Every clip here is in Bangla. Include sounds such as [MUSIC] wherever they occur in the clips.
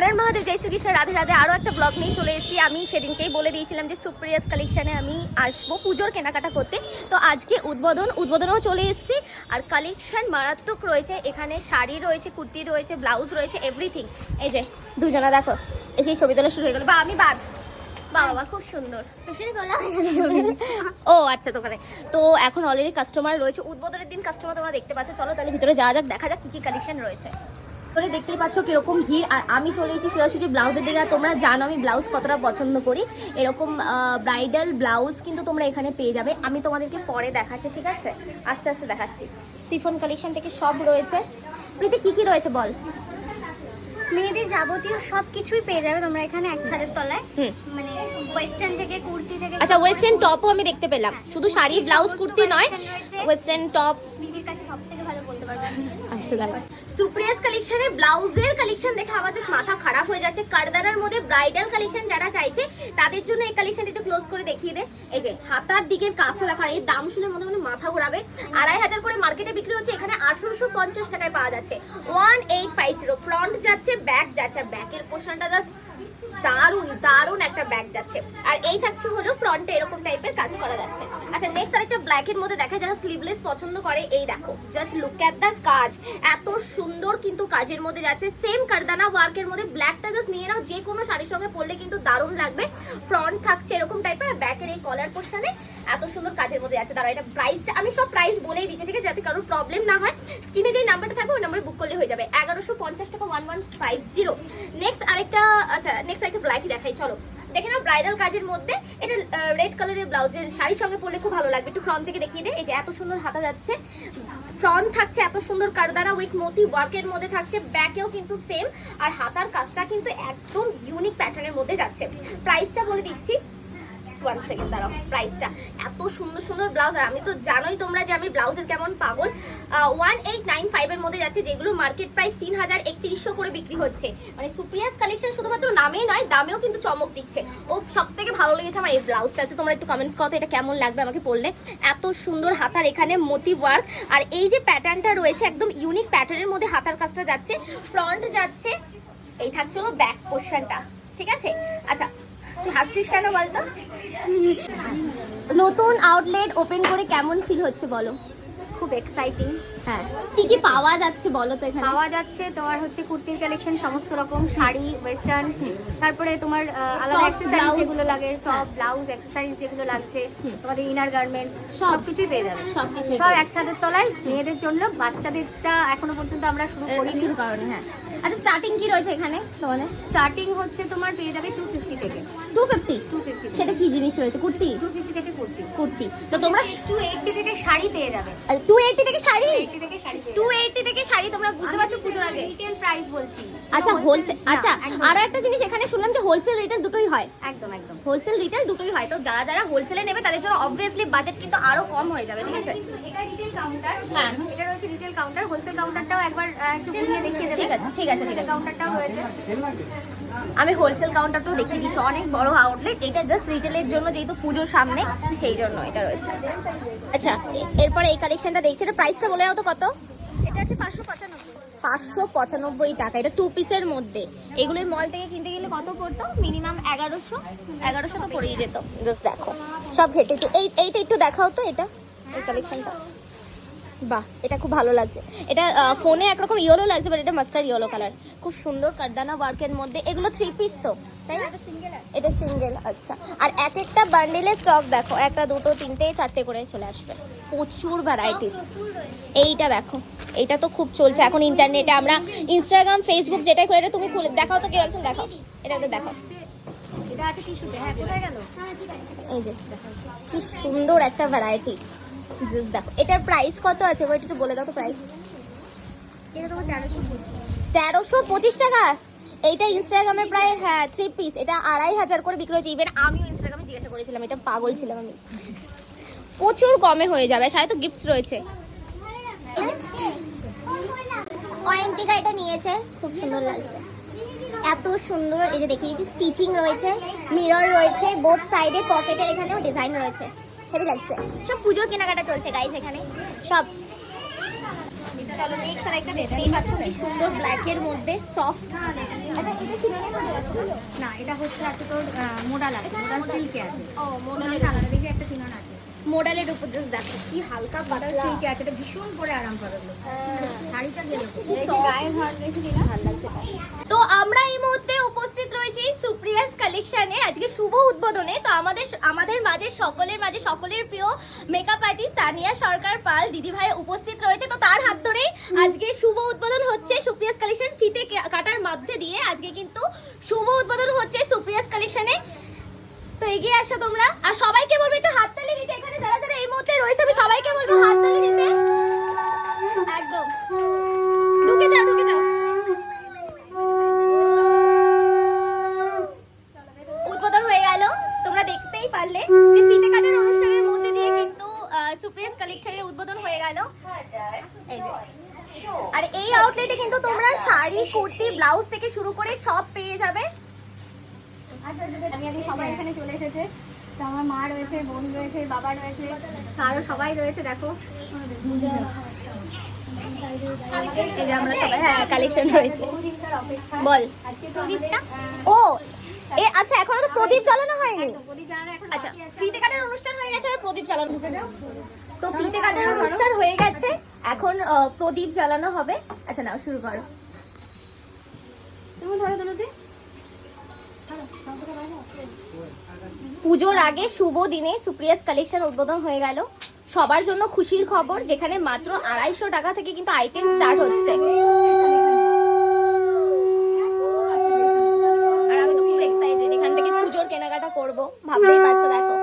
হরেন মহাদেব জয় শ্রীকৃষ্ণ রাধে রাধে আরও একটা ব্লগ নিয়ে চলে এসেছি। আমি সেদিনকেই বলে দিয়েছিলাম যে সুপ্রিয়াস কালেকশানে আমি আসব পুজোর কেনাকাটা করতে। তো আজকে উদ্বোধন উদ্বোধনও চলে এসেছি। আর কালেকশন মারাত্মক রয়েছে। এখানে শাড়ি রয়েছে কুর্তি রয়েছে ব্লাউজ রয়েছে এভরিথিং এই যে দুজনা দেখো এই সেই ছবি তোলা শুরু হয়ে গেল। বা আমি বাদ। বাবা খুব সুন্দর। ও আচ্ছা দোকানে। তো এখন অলরেডি কাস্টমার রয়েছে। উদ্বোধনের দিন কাস্টমার তোমরা দেখতে পাচ্ছ। চলো তাহলে ভিতরে যাওয়া যাক দেখা যাক কি কি কালেকশন রয়েছে। তোরে দেখতেই পাচ্ছ কীরকম ভিড়। আর আমি চলে এসেছি সোজাসুজি ব্লাউজের দিকে। আর তোমরা জানো আমি ব্লাউজ কতটা পছন্দ করি। এরকম ব্রাইডাল ব্লাউজ কিন্তু তোমরা এখানে পেয়ে যাবে। আমি তোমাদেরকে পরে দেখাচ্ছি ঠিক আছে? আস্তে আস্তে দেখাচ্ছি। সিফন কালেকশন থেকে সব রয়েছে। প্রীতি কি কি রয়েছে বল? মেয়েদের যাবতীয় সব কিছুই পেয়ে যাবে তোমরা এখানে এক ছাদের তলায়। মানে ওয়েস্টার্ন থেকে কুর্তি থেকে আচ্ছা ওয়েস্টার্ন টপও আমি দেখতে পেলাম। শুধু শাড়ি ব্লাউজ কুর্তি নয় ওয়েস্টার্ন টপ দিদির কাছে সব থেকে ভালো বলতে পারবে। সুপ্রিয়াস কালেকশনে ব্লাউজের কালেকশন দেখে আমার জাস্ট মাথা খারাপ হয়ে যাচ্ছে। কারদানার মধ্যে ব্রাইডাল কালেকশন যারা চাইছে, তাদের জন্য এই কালেকশনটা একটু ক্লোজ করে দেখিয়ে দে। এই যে, হাতার দিকের কাজটা দেখা এই দাম শুনে মনে মনে মাথা ঘোরাবে। আড়াই হাজার করে মার্কেটে বিক্রি হচ্ছে, এখানে আঠারোশো পঞ্চাশ টাকায় পাওয়া যাচ্ছে। One eight five zero front যাচ্ছে ব্যাক যাচ্ছে, আর ব্যাকের পোর্শনটা জাস্ট দারুণ দারুণ একটা ব্যাগ যাচ্ছে। আর এই থাকছে হলো ফ্রন্টে এরকম টাইপের কাজ করা যাচ্ছে। আচ্ছা নেক্সট আরেকটা ব্ল্যাকের মধ্যে দেখা যারা স্লিভলেস পছন্দ করে, এই দেখো জাস্ট লুক অ্যাট দ্য কাজ। এত সুন্দর কিন্তু কাজের মধ্যে যাচ্ছে। সেম কারদানা ওয়ার্কের মধ্যে ব্ল্যাকটা জাস্ট নিয়ে নাও, যে কোনো শাড়ির সঙ্গে পরলে কিন্তু দারুণ লাগবে। ফ্রন্ট থাকছে এরকম টাইপের আর ব্যাকের এই কলার পোর্শনে এত সুন্দর কাজের মধ্যে আছে দাঁড়া এটা প্রাইসটা আমি সব প্রাইস বলেই দিচ্ছি, ঠিক আছে? যাতে কারোর প্রবলেম না হয়। স্ক্রিনে যে নাম্বারটা থাকবে, ওই নাম্বারে বুক করলে হয়ে যাবে। এগারোশো পঞ্চাশ টাকা one one five zero next আরেকটা আচ্ছা নেক্সট একটা ব্ল্যাকই দেখাই, চলো। দেখে নাও ব্রাইডাল কাজের মধ্যে, এটা রেড কালারের ব্লাউজের শাড়ির সঙ্গে পরলে খুব ভালো লাগবে। একটু ফ্রন্ট থেকে দেখিয়ে দে, এই যে এত সুন্দর হাতা যাচ্ছে। ফ্রন্ট থাকছে এত সুন্দর কারদারা উইথ মতি ওয়ার্কের মধ্যে থাকছে ব্যাকেও কিন্তু সেম আর হাতার কাজটা কিন্তু একদম ইউনিক প্যাটার্নের মধ্যে যাচ্ছে। প্রাইসটা বলে দিচ্ছি ওয়ান সেকেন্ড দাঁড়াও প্রাইসটা এত সুন্দর সুন্দর ব্লাউজ আর আমি তো জানোই তোমরা যে আমি ব্লাউজের কেমন পাগল। ওয়ান এইট নাইন ফাইভের মধ্যে যাচ্ছে, যেগুলো মার্কেট প্রাইস তিন হাজার একত্রিশশো করে বিক্রি হচ্ছে। মানে সুপ্রিয়াস কালেকশন শুধুমাত্র নামেই নয়, দামেও কিন্তু চমক দিচ্ছে। ও সব থেকে ভালো লেগেছে আমার এই ব্লাউজটা আছে, তোমরা একটু কমেন্টস করো তো, এটা কেমন লাগবে আমাকে পড়লে এত সুন্দর হাতার এখানে মতি ওয়ার্ক আর এই যে প্যাটার্নটা রয়েছে, একদম ইউনিক প্যাটার্নের মধ্যে হাতার কাজটা যাচ্ছে। ফ্রন্ট যাচ্ছে, এই থাকছে হলো ব্যাক পোর্শনটা ঠিক আছে? আচ্ছা হাসছিস কেন বলতো? নতুন আউটলেট ওপেন করে কেমন ফিল হচ্ছে বলো? খুব এক্সাইটিং হ্যাঁ। কি কি পাওয়া যাচ্ছে বলো তো এখানে? পাওয়া যাচ্ছে তোমার হচ্ছে কুর্তির কালেকশন সমস্ত রকম শাড়ি ওয়েস্টার্ন তারপরে তোমার আলাদা অ্যাক্সেসরিজ যেগুলো লাগে। টপ ব্লাউজ অ্যাক্সেসরিজ যেগুলো লাগছে তোমাদের ইনার গার্মেন্টস সব। সব কিছুই পেয়ে যাবে। সবকিছুই সব এক ছাদের তলায় মেয়েদের জন্য বাচ্চাদেরটা এখনও পর্যন্ত আমরা শুরু করিনি। কিছু কারণে হ্যাঁ। আচ্ছা স্টার্টিং কি রয়েছে এখানে তোমাদের? স্টার্টিং হচ্ছে তোমার পেয়ে যাবে টু ফিফটি থেকে। টু ফিফটি টু ফিফটি সেটা কি জিনিস রয়েছে? কুর্তি? টু ফিফটি থেকে কুর্তি। কুর্তি। তো তোমরা টু এইটটি থেকে শাড়ি পেয়ে যাবে। টু শাড়ি এইটটি থেকে শাড়ি? পেয়ে টু এইটি থেকে শাড়ি তোমরা বুঝতে পারছ পুজোর আগে। রিটেল প্রাইস বলছি আচ্ছা হোলসেল আচ্ছা আর একটা জিনিস এখানে শুনলাম যে হোলসেল রিটেল দুটোই হয়। একদম একদম। হোলসেল রিটেল দুটোই হয়। তো যারা যারা হোলসেলে নেবে তাদের জন্য অবভিয়াসলি বাজেট কিন্তু আরও কম হয়ে যাবে ঠিক আছে? এটা রিটেল কাউন্টার হ্যাঁ। এটা রয়েছে রিটেল কাউন্টার হোলসেল কাউন্টারটাও একবার একটু ঘুরিয়ে দেখিয়ে দেবে ঠিক আছে ঠিক আছে ঠিক আছে। কাউন্টারটাও রয়েছে আমি হোলসেল কাউন্টারটাও দেখিয়ে দিচ্ছি। অনেক বড় আউটলেট এটা জাস্ট রিটেলের জন্য যেহেতু পুজোর সামনে সেই জন্য এটা রয়েছে। আচ্ছা এরপরে এই কালেকশনটা দেখছি। এটা প্রাইসটা বলে তো কত? এটা হচ্ছে পাঁচশো পঁচানব্বই। পাঁচশো পঁচানব্বই টাকা। এটা টু পিসের মধ্যে। এগুলোই মল থেকে কিনতে গেলে কত পড়তো? মিনিমাম এগারোশো। এগারোশো তো পড়েই যেত। জাস্ট দেখো। সব ঘেটেছে। এই এইটা একটু দেখাও তো এটা এই কালেকশনটা বাহ এটা খুব ভালো লাগছে। এটা ফোনে একরকম ইয়েলো লাগছে বাট এটা মাস্টার ইয়েলো কালার খুব সুন্দর কারদানা ওয়ার্কের মধ্যে। এগুলো থ্রি পিস তো তাই না? এটা সিঙ্গেল আচ্ছা। আর এক একটা বান্ডেলের স্টক দেখো একটা দুটো তিনটে চারটে করে চলে আসবে। প্রচুর ভ্যারাইটিস এইটা দেখো এইটা তো খুব চলছে। এখন ইন্টারনেটে আমরা ইনস্টাগ্রাম ফেসবুক যেটাই করে এটা তুমি খুলে দেখাও তো কেউ একজন দেখাও। এটা দেখাও। এটা টিস্যুতে হ্যাঁ এই যে কি সুন্দর একটা ভ্যারাইটি জাস্ট দেখো এটার প্রাইস কত আছে? এটা একটু বলে দাও তো প্রাইস এটা তোমার তেরোশো পঁচিশ। টাকা? এইটা ইনস্টাগ্রামে প্রায় হ্যাঁ থ্রি পিস এটা আড়াই হাজার করে বিক্রি হয়েছে। ইভেন আমিও ইনস্টাগ্রামে জিজ্ঞাসা করেছিলাম এটা পাগল ছিলাম আমি। প্রচুর কমে হয়ে যাবে সাথে তো গিফটস রয়েছে। অয়ন্তিকা এটা নিয়েছে খুব সুন্দর লাগছে। এত সুন্দর এই যে দেখিয়েছি স্টিচিং রয়েছে মিরর রয়েছে বোথ সাইডে পকেটের এখানেও ডিজাইন রয়েছে। হেভি লাগছে সব পুজোর কেনাকাটা চলছে গাইস এখানে। সব। চলো নেক্সট আর একটা দেখতেই পাচ্ছ কি সুন্দর ব্ল্যাকের মধ্যে সফট না এটা হচ্ছে আছে তোর মোডাল আছে মোডাল সিল্কে আছে। ও মোডাল আলাদা দেখবি একটা চিনা আছে। মডেলের উপর জাস্ট দেখো কি হালকা মোডাল পাতলা। সিল্কে আছে এটা ভীষণ করে আরাম পাবে। শাড়িটা গেলে তো আমরা এই মুহূর্তে উপস্থিত রয়েছি সুপ্রিয়াস কালেকশনে আজকে শুভ উদ্বোধনে তো আমাদের আমাদের মাঝে সকলের মাঝে সকলের প্রিয় মেকআপ আর্টিস্ট তানিয়া সরকার পাল দিদি ভাই উপস্থিত রয়েছে। তো তার হাত ধরেই আজকে শুভ উদ্বোধন হচ্ছে সুপ্রিয়াস কালেকশন ফিতে কাটার মধ্যে দিয়ে। আজকে কিন্তু শুভ উদ্বোধন হচ্ছে সুপ্রিয়াস কালেকশনে তো এগিয়ে আসো তোমরা। আর সবাইকে বলব একটু হাততালি দিতে এখানে যারা যারা এই মুহূর্তে রয়েছে, আমি সবাইকে বলব হাততালি দিতে। একদম। ঢুকে যাও ঢুকে যাও। উদ্বোধন হয়ে গেল। তোমরা দেখতেই পারলে যে ফিতে কাটার অনুষ্ঠানের মধ্যে দিয়ে কিন্তু সুপ্রিয়াস কালেকশনের উদ্বোধন হয়ে গেল। আর এই আউটলেটে কিন্তু তোমরা শাড়ি, কুর্তি ব্লাউজ থেকে শুরু করে সব পেয়ে যাবে। আমি আগে সবাই এখানে চলে এসেছে। তো আমার মা রয়েছে বোন রয়েছে বাবা রয়েছে আরও সবাই রয়েছে দেখো। এই যে আমরা সবাই হ্যাঁ কালেকশন রয়েছে। বল। প্রদীপটা? ও এ আচ্ছা এখনও তো প্রদীপ জ্বালানো হয়নি। আচ্ছা ফিতে কাটার অনুষ্ঠান হয়ে গেছে আর প্রদীপ তো ফিতে কাটার অনুষ্ঠান হয়ে গেছে এখন প্রদীপ জ্বালানো হবে। আচ্ছা নাও শুরু করো। তুমি ধরো ধরো দি পুজোর আগে শুভ দিনে সুপ্রিয়াস কালেকশন উদ্বোধন হয়ে গেল। সবার জন্য খুশির খবর, যেখানে মাত্র আড়াইশো টাকা থেকে কিন্তু আইটেম স্টার্ট হচ্ছে। এখান থেকে পুজোর কেনাকাটা করব। ভাবতেই পারছ, দেখো?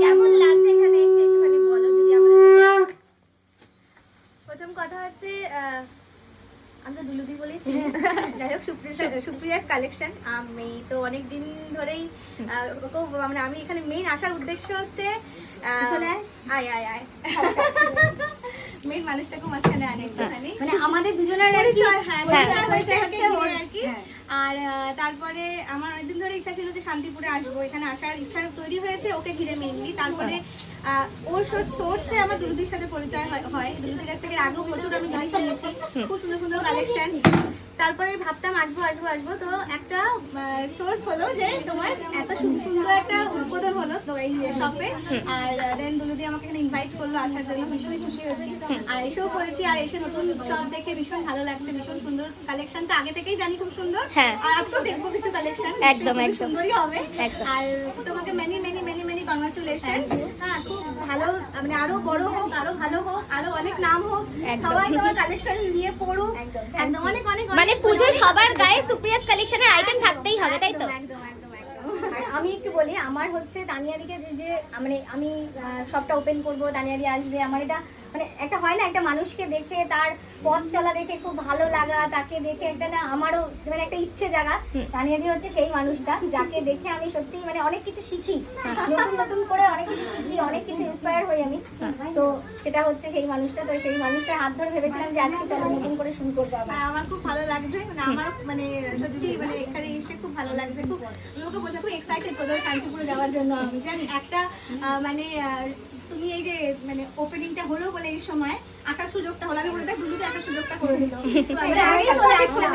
কেমন লাগছে এখানে এসে? একটুখানি বলো যদি আমাদের প্রথম কথা হচ্ছে আমি তো দুলুদি বলেছি যাই হোক সুপ্রিয়া সুপ্রিয়াস কালেকশন আমি তো অনেক দিন ধরেই মানে আমি এখানে মেইন আসার উদ্দেশ্য হচ্ছে আয়। আয় আয় [LAUGHS] আয় মানুষটাকে মাঝখানে আনে একটুখানি মানে আমাদের দুজনের আর পরিচয় হ্যাঁ পরিচয় হ্যাঁ, হয়েছে হচ্ছে হচ্ছে ওর- আর কি। হ্যাঁ। আর তারপরে আমার অনেকদিন ধরে ইচ্ছা ছিল যে শান্তিপুরে আসব। এখানে আসার ইচ্ছা তৈরি হয়েছে ওকে ঘিরে মেনলি তারপরে আহ, ওর সোর্সে আমার দুলুদির সাথে পরিচয় হয়- হয়। কাছ থেকে আগেও প্রচুর আমি জিনিস নিয়েছি খুব সুন্দর সুন্দর কালেকশন তারপরে ভাবতাম আসব আসব আসব। তো একটা সোর্স হলো যে তোমার এত সুন্দর সুন্দর একটা উদ্বোধন হলো তো এই শপে আর দেন দুলুদি আমাকে এখানে ইনভাইট করল আসার জন্য। ভীষণই খুশি হয়েছি। আর এসেও করেছি আর এসে নতুন শপ দেখে ভীষণ ভালো লাগছে ভীষণ সুন্দর কালেকশন তো আগে থেকেই জানি খুব সুন্দর। হ্যাঁ। আর আজকেও দেখব কিছু কালেকশন একদম, একদম। সুন্দরই হবে। আর তোমাকে many many many many congratulation হ্যাঁ খুব ভালো মানে আরও বড় হোক আরও ভালো হোক আরও অনেক নাম হোক সবাই তোমার কালেকশন নিয়ে পড়ুক একদম। অনেক অনেক মানে পুজো সবার গায়ে সুপ্রিয়াস কালেকশনের আইটেম থাকতেই হবে তাই তো? একদম একদম আমি একটু বলি আমার হচ্ছে তানিয়াদিকে যে যে মানে আমি সবটা ওপেন করব তানিয়াদি আসবে আমার এটা মানে একটা হয় না একটা মানুষকে দেখে তার পথ চলা দেখে খুব ভালো লাগা তাকে দেখে একটা না আমারও মানে একটা ইচ্ছে জাগা। তানিয়াদি হচ্ছে সেই মানুষটা যাকে দেখে আমি সত্যি মানে অনেক কিছু শিখি। নতুন নতুন করে অনেক কিছু শিখি অনেক কিছু ইন্সপায়ার হই আমি। তো সেটা হচ্ছে সেই মানুষটা তো সেই মানুষটা হাত ধরে ভেবেছিলাম যে আজকে চলো নতুন করে শুরু করব আমার খুব ভালো লাগছে মানে আমার মানে সত্যি মানে এখানে এসে খুব ভালো লাগছে খুব লোকে বলতে খুব এক্সাইটেড কোথাও শান্তিপুরে যাওয়ার জন্য আমি। জানি একটা মানে তুমি এই যে মানে ওপেনিংটা হলো বলে এই সময় আসার সুযোগটা হলো আমি বলে দেখ দুলুতে আসার সুযোগটা করে দিল। [LAUGHS] আগে চলে আসলাম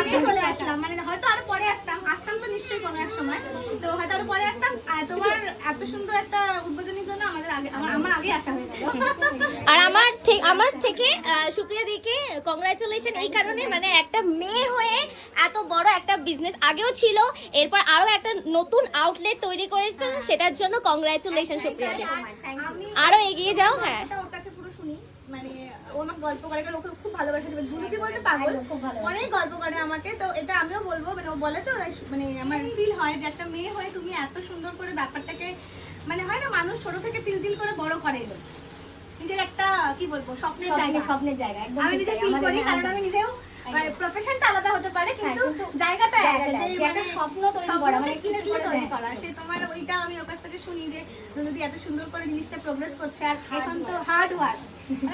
আগে চলে আসলাম। মানে হয়তো আরও পরে আসতাম আসতাম তো নিশ্চয়ই কোনো এক সময়। তো হয়তো আরও পরে আসতাম আর তোমার এত সুন্দর একটা উদ্বোধনের আর আমার আমার থেকে সুপ্রিয়া দিকে কংগ্রাচুলেশন এই কারণে মানে একটা মেয়ে হয়ে এত বড় একটা বিজনেস আগেও ছিল এরপর আরও একটা নতুন আউটলেট তৈরি করেছে সেটার জন্য কংগ্রাচুলেশন সুপ্রিয়া দি আরও এগিয়ে যাও হ্যাঁ। মানে ও আমাকে গল্প করে কারণ ওকে খুব ভালোবাসে দেবে দুর্নীতি বলতে পাগল। অনেক গল্প করে আমাকে তো এটা আমিও বলব মানে ও বলে তো মানে আমার ফিল হয় যে একটা মেয়ে হয়ে তুমি এত সুন্দর করে ব্যাপারটাকে মানে হয় না মানুষ ছোট থেকে তিল তিল করে বড় করে নিজের একটা কি বলব স্বপ্নের জায়গা। স্বপ্নের জায়গা একদম আমি নিজে ফিল করি কারণ আমি নিজেও মানে প্রফেশনটা আলাদা হতে পারে কিন্তু কিন্তু জায়গাটা একটা মানে স্বপ্ন তৈরি করা, মানে কি তৈরি করা সে তোমার ওইটা আমি ওর কাছ থেকে শুনি যে যদি এত সুন্দর করে জিনিসটা প্রোগ্রেস করছে আর এখন তো হার্ড ওয়ার্ক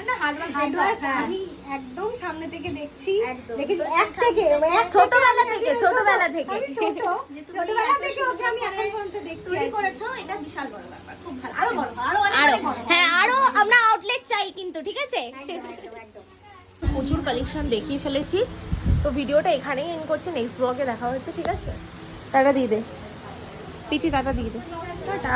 না হার্ড ওয়ার্ক হার্ড ওয়ার্ক আমি একদম সামনে থেকে দেখছি। দেখি এক থেকে ছোটবেলা থেকে ছোটবেলা থেকে আমি ছোট। ছোটবেলা থেকে ওকে আমি এখন পর্যন্ত দেখছি করেছ এটা বিশাল বড় ব্যাপার খুব ভালো। আরও বড় আরও অনেক আরও। বড়। হ্যাঁ আরও আমরা আউটলেট চাই কিন্তু ঠিক আছে? একদম একদম একদম। প্রচুর কালেকশন দেখিয়ে ফেলেছি। তো ভিডিওটা এখানেই এন্ড করছি নেক্সট ব্লগে দেখা হচ্ছে ঠিক আছে? টাটা দিয়ে দে। পিটি টাটা দিয়ে দে। টাটা।